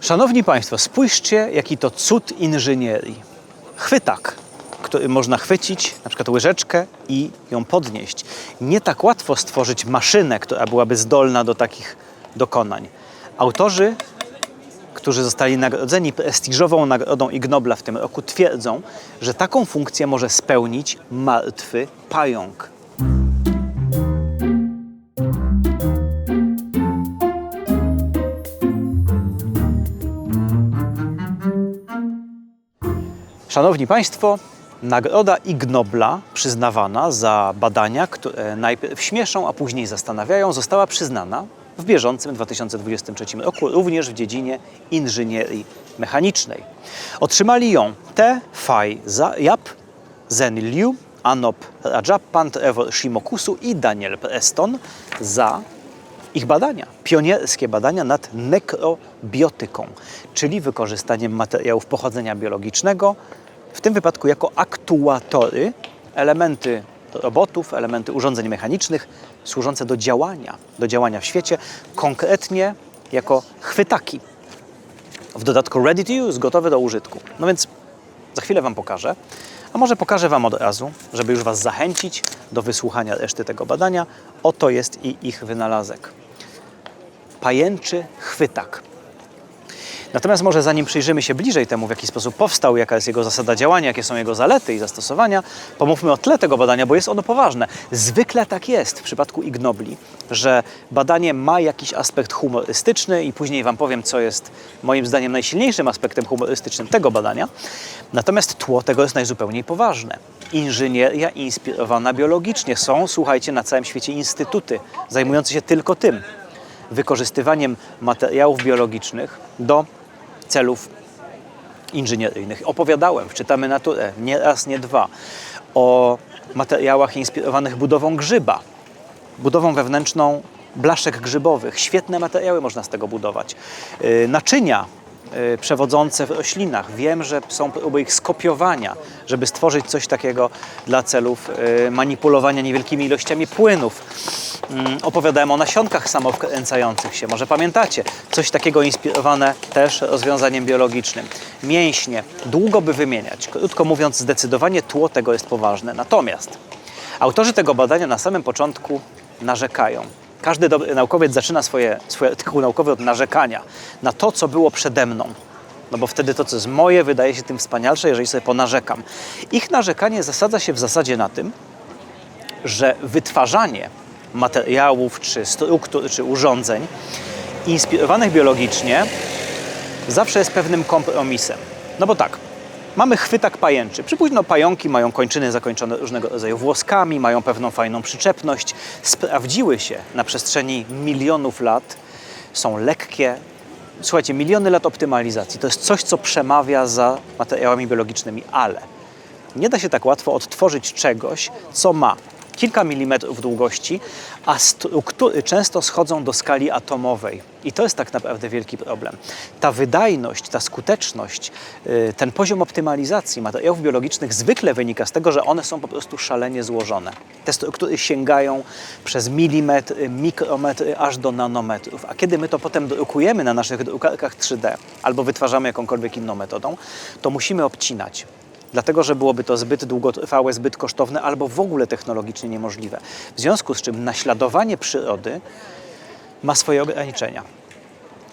Szanowni Państwo, spójrzcie, jaki to cud inżynierii. Chwytak, który można chwycić, na przykład łyżeczkę i ją podnieść. Nie tak łatwo stworzyć maszynę, która byłaby zdolna do takich dokonań. Autorzy, którzy zostali nagrodzeni prestiżową nagrodą Ig Nobla w tym roku, twierdzą, że taką funkcję może spełnić martwy pająk. Szanowni Państwo, nagroda Ig Nobla przyznawana za badania, które najpierw śmieszą, a później zastanawiają, została przyznana w bieżącym 2023 roku również w dziedzinie inżynierii mechanicznej. Otrzymali ją Te Fai Zayap, Zen Liu, Anop Rajappan, Trevor Shimokusu i Daniel Preston za ich badania, pionierskie badania nad nekrobiotyką, czyli wykorzystaniem materiałów pochodzenia biologicznego, w tym wypadku jako aktuatory, elementy robotów, elementy urządzeń mechanicznych służące do działania, do działania w świecie, konkretnie jako chwytaki. W dodatku ready to use, gotowe do użytku. No więc za chwilę Wam pokażę, a może pokażę Wam od razu, żeby już Was zachęcić do wysłuchania reszty tego badania. Oto jest i ich wynalazek. Pajęczy chwytak. Natomiast może zanim przyjrzymy się bliżej temu, w jaki sposób powstał, jaka jest jego zasada działania, jakie są jego zalety i zastosowania, pomówmy o tle tego badania, bo jest ono poważne. Zwykle tak jest w przypadku Ignobli, że badanie ma jakiś aspekt humorystyczny i później Wam powiem, co jest moim zdaniem najsilniejszym aspektem humorystycznym tego badania. Natomiast tło tego jest najzupełniej poważne. Inżynieria inspirowana biologicznie. Są, słuchajcie, na całym świecie instytuty zajmujące się tylko tym wykorzystywaniem materiałów biologicznych do celów inżynieryjnych. Opowiadałem Czytamy Naturę nie raz, nie dwa o materiałach inspirowanych budową grzyba, budową wewnętrzną blaszek grzybowych. Świetne materiały można z tego budować. Yy, Naczynia przewodzące w roślinach. Wiem, że są próby ich skopiowania, żeby stworzyć coś takiego dla celów yy, manipulowania niewielkimi ilościami płynów. Mm, Opowiadałem o nasionkach samowkręcających się. Może pamiętacie? Coś takiego inspirowane też rozwiązaniem biologicznym. Mięśnie. Długo by wymieniać. Krótko mówiąc, zdecydowanie tło tego jest poważne. Natomiast autorzy tego badania na samym początku narzekają. Każdy naukowiec zaczyna swoje, swój artykuł od narzekania na to, co było przede mną. No bo wtedy to, co jest moje, wydaje się tym wspanialsze, jeżeli sobie ponarzekam. Ich narzekanie zasadza się w zasadzie na tym, że wytwarzanie materiałów, czy struktur, czy urządzeń inspirowanych biologicznie zawsze jest pewnym kompromisem. No bo tak, mamy chwytak pajęczy. Przypuśćmy, pająki mają kończyny zakończone różnego rodzaju włoskami, mają pewną fajną przyczepność. Sprawdziły się na przestrzeni milionów lat, są lekkie. Słuchajcie, miliony lat optymalizacji to jest coś, co przemawia za materiałami biologicznymi, ale nie da się tak łatwo odtworzyć czegoś, co ma kilka milimetrów długości, a często schodzą do skali atomowej. I to jest tak naprawdę wielki problem. Ta wydajność, ta skuteczność, yy, ten poziom optymalizacji materiałów biologicznych zwykle wynika z tego, że one są po prostu szalenie złożone. Te struktury sięgają przez milimetry, mikrometry, aż do nanometrów. A kiedy my to potem drukujemy na naszych drukarkach 3D albo wytwarzamy jakąkolwiek inną metodą, to musimy obcinać dlatego że byłoby to zbyt długotrwałe, zbyt kosztowne albo w ogóle technologicznie niemożliwe. W związku z czym naśladowanie przyrody ma swoje ograniczenia.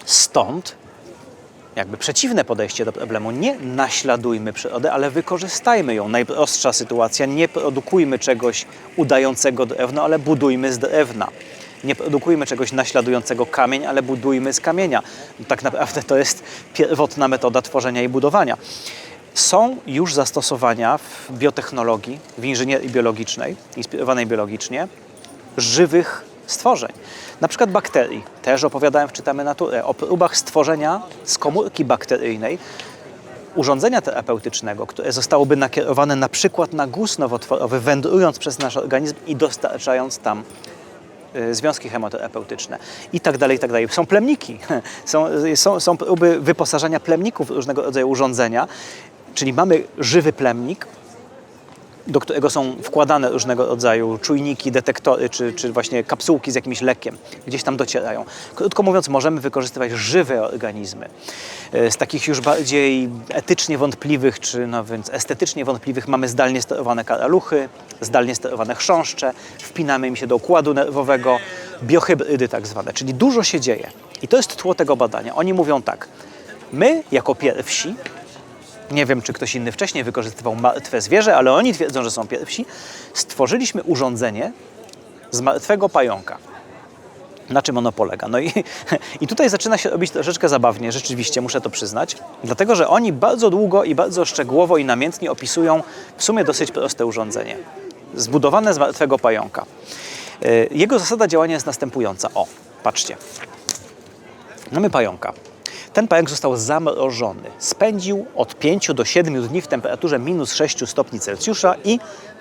Stąd jakby przeciwne podejście do problemu. Nie naśladujmy przyrodę, ale wykorzystajmy ją. Najprostsza sytuacja, nie produkujmy czegoś udającego drewno, ale budujmy z drewna. Nie produkujmy czegoś naśladującego kamień, ale budujmy z kamienia. Tak naprawdę to jest pierwotna metoda tworzenia i budowania. Są już zastosowania w biotechnologii, w inżynierii biologicznej, inspirowanej biologicznie, żywych stworzeń. Na przykład bakterii. Też opowiadałem w Czytamy Naturę o próbach stworzenia z komórki bakteryjnej urządzenia terapeutycznego, które zostałoby nakierowane na przykład na guz nowotworowy, wędrując przez nasz organizm i dostarczając tam y, związki chemoterapeutyczne i tak dalej, i tak dalej. Są plemniki, są, są, są próby wyposażenia plemników w różnego rodzaju urządzenia, czyli mamy żywy plemnik, do którego są wkładane różnego rodzaju czujniki, detektory czy, czy właśnie kapsułki z jakimś lekiem, gdzieś tam docierają. Krótko mówiąc, możemy wykorzystywać żywe organizmy. E, Z takich już bardziej etycznie wątpliwych, czy no więc estetycznie wątpliwych mamy zdalnie sterowane karaluchy, zdalnie sterowane chrząszcze, wpinamy im się do układu nerwowego, biohybrydy tak zwane, czyli dużo się dzieje. I to jest tło tego badania. Oni mówią tak, my jako pierwsi nie wiem, czy ktoś inny wcześniej wykorzystywał martwe zwierzę, ale oni twierdzą, że są pierwsi. Stworzyliśmy urządzenie z martwego pająka. Na czym ono polega? No i, i tutaj zaczyna się robić troszeczkę zabawnie, rzeczywiście, muszę to przyznać, dlatego że oni bardzo długo i bardzo szczegółowo i namiętnie opisują w sumie dosyć proste urządzenie, zbudowane z martwego pająka. Yy, Jego zasada działania jest następująca. O, patrzcie. Mamy pająka. Ten pająk został zamrożony. Spędził od 5 do 7 dni w temperaturze minus 6 stopni Celsjusza i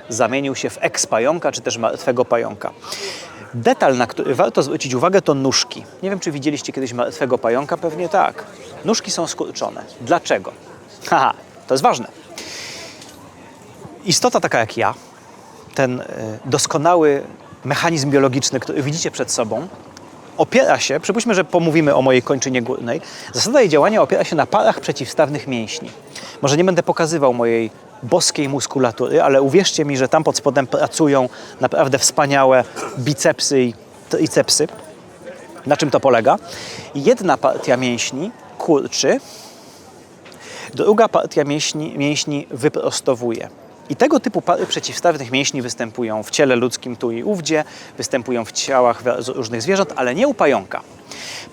zamienił się w eks-pająka, czy też martwego pająka. Detal, na który warto zwrócić uwagę, to nóżki. Nie wiem, czy widzieliście kiedyś martwego pająka? Pewnie tak. Nóżki są skurczone. Dlaczego? Haha, to jest ważne. Istota taka jak ja, ten e, doskonały mechanizm biologiczny, który widzicie przed sobą, opiera się, przypuśćmy, że pomówimy o mojej kończynie górnej, zasada jej działania opiera się na parach przeciwstawnych mięśni. Może nie będę pokazywał mojej boskiej muskulatury, ale uwierzcie mi, że tam pod spodem pracują naprawdę wspaniałe bicepsy i tricepsy. Na czym to polega? Jedna partia mięśni kurczy, druga partia mięśni, mięśni wyprostowuje. I tego typu przeciwstawnych mięśni występują w ciele ludzkim tu i ówdzie, występują w ciałach różnych zwierząt, ale nie u pająka.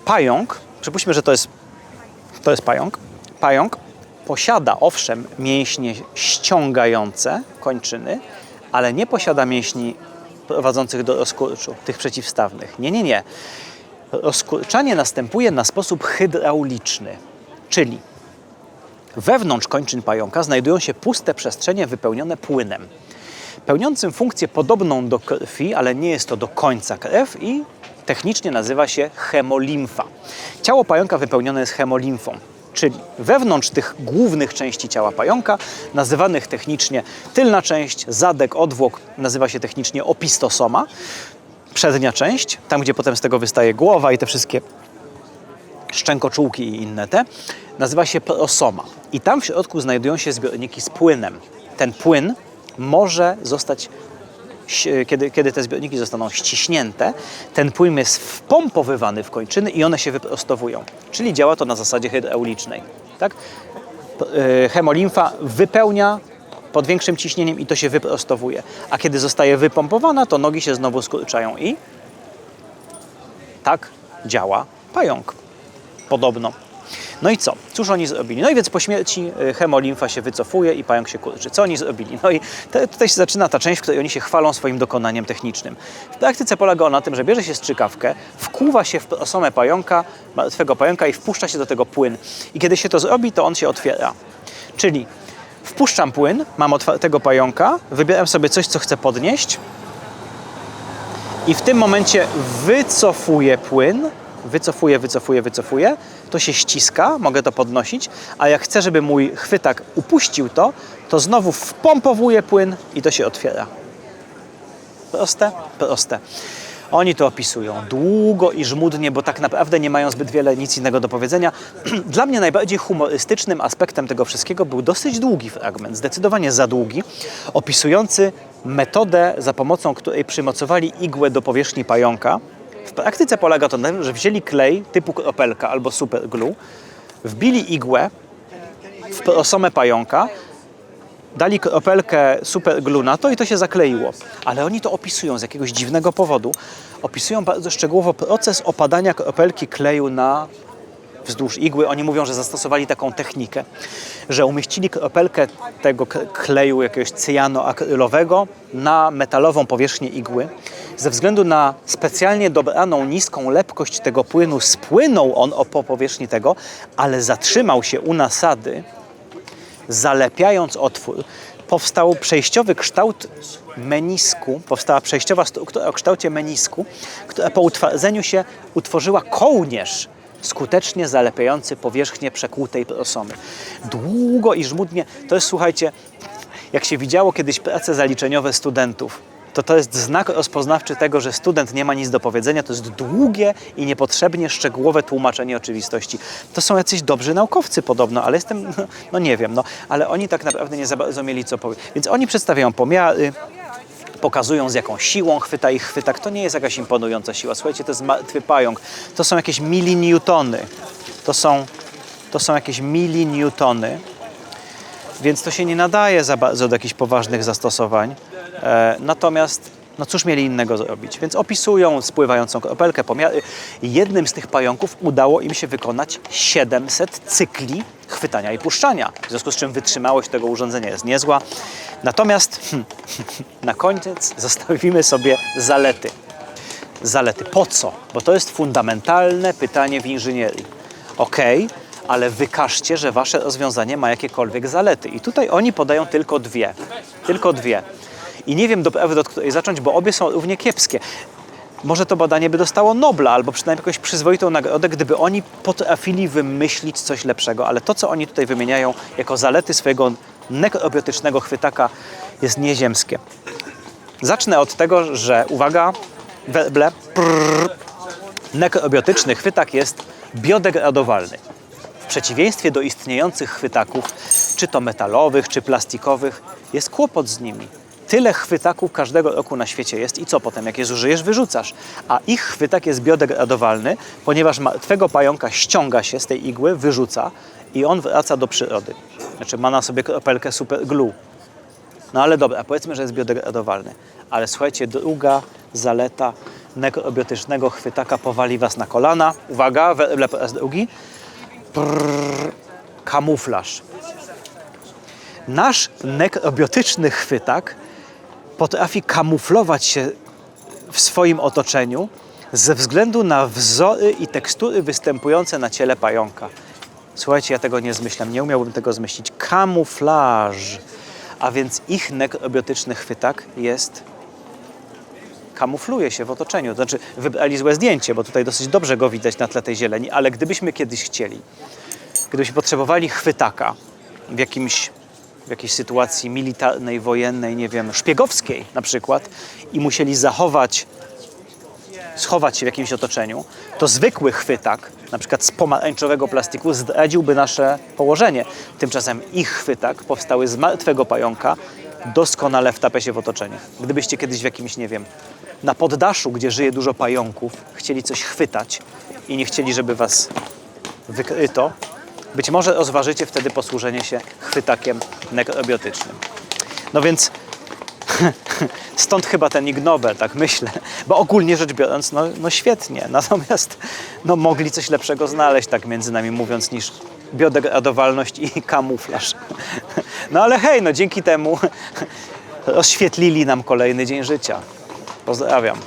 Pająk, przypuśćmy, że to jest, to jest pająk, pająk posiada owszem mięśnie ściągające kończyny, ale nie posiada mięśni prowadzących do rozkurczu, tych przeciwstawnych. Nie, nie, nie. Rozkurczanie następuje na sposób hydrauliczny, czyli Wewnątrz kończyn pająka znajdują się puste przestrzenie wypełnione płynem, pełniącym funkcję podobną do krwi, ale nie jest to do końca krew i technicznie nazywa się hemolimfa. Ciało pająka wypełnione jest hemolimfą, czyli wewnątrz tych głównych części ciała pająka, nazywanych technicznie tylna część, zadek, odwłok, nazywa się technicznie opistosoma, przednia część, tam gdzie potem z tego wystaje głowa i te wszystkie szczękoczułki i inne te, nazywa się prosoma. I tam w środku znajdują się zbiorniki z płynem. Ten płyn może zostać, kiedy, kiedy te zbiorniki zostaną ściśnięte, ten płyn jest wpompowywany w kończyny i one się wyprostowują. Czyli działa to na zasadzie hydraulicznej. Tak? Hemolimfa wypełnia pod większym ciśnieniem i to się wyprostowuje. A kiedy zostaje wypompowana, to nogi się znowu skurczają i tak działa pająk podobno. No i co? Cóż oni zrobili? No i więc po śmierci hemolimfa się wycofuje i pająk się kurczy. Co oni zrobili? No i te, tutaj się zaczyna ta część, w której oni się chwalą swoim dokonaniem technicznym. W praktyce polega ona na tym, że bierze się strzykawkę, wkuwa się w osomę pająka, martwego pająka i wpuszcza się do tego płyn. I kiedy się to zrobi, to on się otwiera. Czyli wpuszczam płyn, mam otwartego pająka, wybieram sobie coś, co chcę podnieść i w tym momencie wycofuję płyn, wycofuję, wycofuję, wycofuję, to się ściska, mogę to podnosić, a jak chcę, żeby mój chwytak upuścił to, to znowu wpompowuję płyn i to się otwiera. Proste? Proste. Oni to opisują długo i żmudnie, bo tak naprawdę nie mają zbyt wiele nic innego do powiedzenia. Dla mnie najbardziej humorystycznym aspektem tego wszystkiego był dosyć długi fragment, zdecydowanie za długi, opisujący metodę, za pomocą której przymocowali igłę do powierzchni pająka, w praktyce polega to na tym, że wzięli klej typu kropelka albo superglue, wbili igłę w prosomę pająka, dali kropelkę superglue na to i to się zakleiło. Ale oni to opisują z jakiegoś dziwnego powodu. Opisują bardzo szczegółowo proces opadania kropelki kleju na wzdłuż igły. Oni mówią, że zastosowali taką technikę, że umieścili kropelkę tego kleju jakiegoś cyjanoakrylowego na metalową powierzchnię igły. Ze względu na specjalnie dobraną niską lepkość tego płynu spłynął on po powierzchni tego, ale zatrzymał się u nasady, zalepiając otwór. Powstał przejściowy kształt menisku, powstała przejściowa struktura o kształcie menisku, która po utwardzeniu się utworzyła kołnierz skutecznie zalepiający powierzchnię przekłutej prosomy. Długo i żmudnie, to jest, słuchajcie, Jak się widziało kiedyś prace zaliczeniowe studentów, to to jest znak rozpoznawczy tego, że student nie ma nic do powiedzenia. To jest długie i niepotrzebnie szczegółowe tłumaczenie oczywistości. To są jacyś dobrzy naukowcy podobno, ale jestem, no, no nie wiem, no, ale oni tak naprawdę nie za bardzo mieli co powiedzieć. Więc oni przedstawiają pomiary, pokazują z jaką siłą chwyta ich chwytak. To nie jest jakaś imponująca siła. Słuchajcie, to jest martwy pająk. To są jakieś milinewtony. To są, to są jakieś milinewtony. Więc to się nie nadaje za bardzo do jakichś poważnych zastosowań. E, natomiast, no cóż mieli innego zrobić? Więc opisują spływającą kropelkę. Jednym z tych pająków udało im się wykonać 700 cykli chwytania i puszczania. W związku z czym wytrzymałość tego urządzenia jest niezła. Natomiast hmm, na koniec zostawimy sobie zalety. Zalety. Po co? Bo to jest fundamentalne pytanie w inżynierii. Okej, ale wykażcie, że wasze rozwiązanie ma jakiekolwiek zalety. I tutaj oni podają tylko dwie. Tylko dwie. I nie wiem doprawdy od której zacząć, bo obie są równie kiepskie. Może to badanie by dostało Nobla, albo przynajmniej jakąś przyzwoitą nagrodę, gdyby oni potrafili wymyślić coś lepszego. Ale to, co oni tutaj wymieniają jako zalety swojego nekrobiotycznego chwytaka, jest nieziemskie. Zacznę od tego, że uwaga, werble, prrr, nekrobiotyczny chwytak jest biodegradowalny. W przeciwieństwie do istniejących chwytaków, czy to metalowych, czy plastikowych, jest kłopot z nimi. Tyle chwytaków każdego roku na świecie jest i co potem, jak je zużyjesz, wyrzucasz. A ich chwytak jest biodegradowalny, ponieważ martwego pająka ściąga się z tej igły, wyrzuca i on wraca do przyrody. Znaczy ma na sobie kropelkę super glue. No ale dobra, powiedzmy, że jest biodegradowalny. Ale słuchajcie, druga zaleta nekrobiotycznego chwytaka powali was na kolana. Uwaga, werble po raz drugi. Prrr, kamuflaż. Nasz nekrobiotyczny chwytak potrafi kamuflować się w swoim otoczeniu ze względu na wzory i tekstury występujące na ciele pająka. Słuchajcie, ja tego nie zmyślam, nie umiałbym tego zmyślić. Kamuflaż. A więc ich nekrobiotyczny chwytak jest kamufluje się w otoczeniu. To znaczy, wybrali złe zdjęcie, bo tutaj dosyć dobrze go widać na tle tej zieleni, ale gdybyśmy kiedyś chcieli, gdybyśmy potrzebowali chwytaka w jakimś w jakiejś sytuacji militarnej, wojennej, nie wiem, szpiegowskiej na przykład i musieli zachować, schować się w jakimś otoczeniu, to zwykły chwytak, na przykład z pomarańczowego plastiku, zdradziłby nasze położenie. Tymczasem ich chwytak powstały z martwego pająka, doskonale wtapia się w otoczenie. Gdybyście kiedyś w jakimś, nie wiem, na poddaszu, gdzie żyje dużo pająków, chcieli coś chwytać i nie chcieli, żeby was wykryto, być może rozważycie wtedy posłużenie się chwytakiem nekrobiotycznym. No więc stąd chyba ten Ig Nobel, tak myślę. Bo ogólnie rzecz biorąc, no, no świetnie. Natomiast no, mogli coś lepszego znaleźć, tak między nami mówiąc, niż biodegradowalność i kamuflaż. No ale hej, no dzięki temu rozświetlili nam kolejny dzień życia. Pozdrawiam.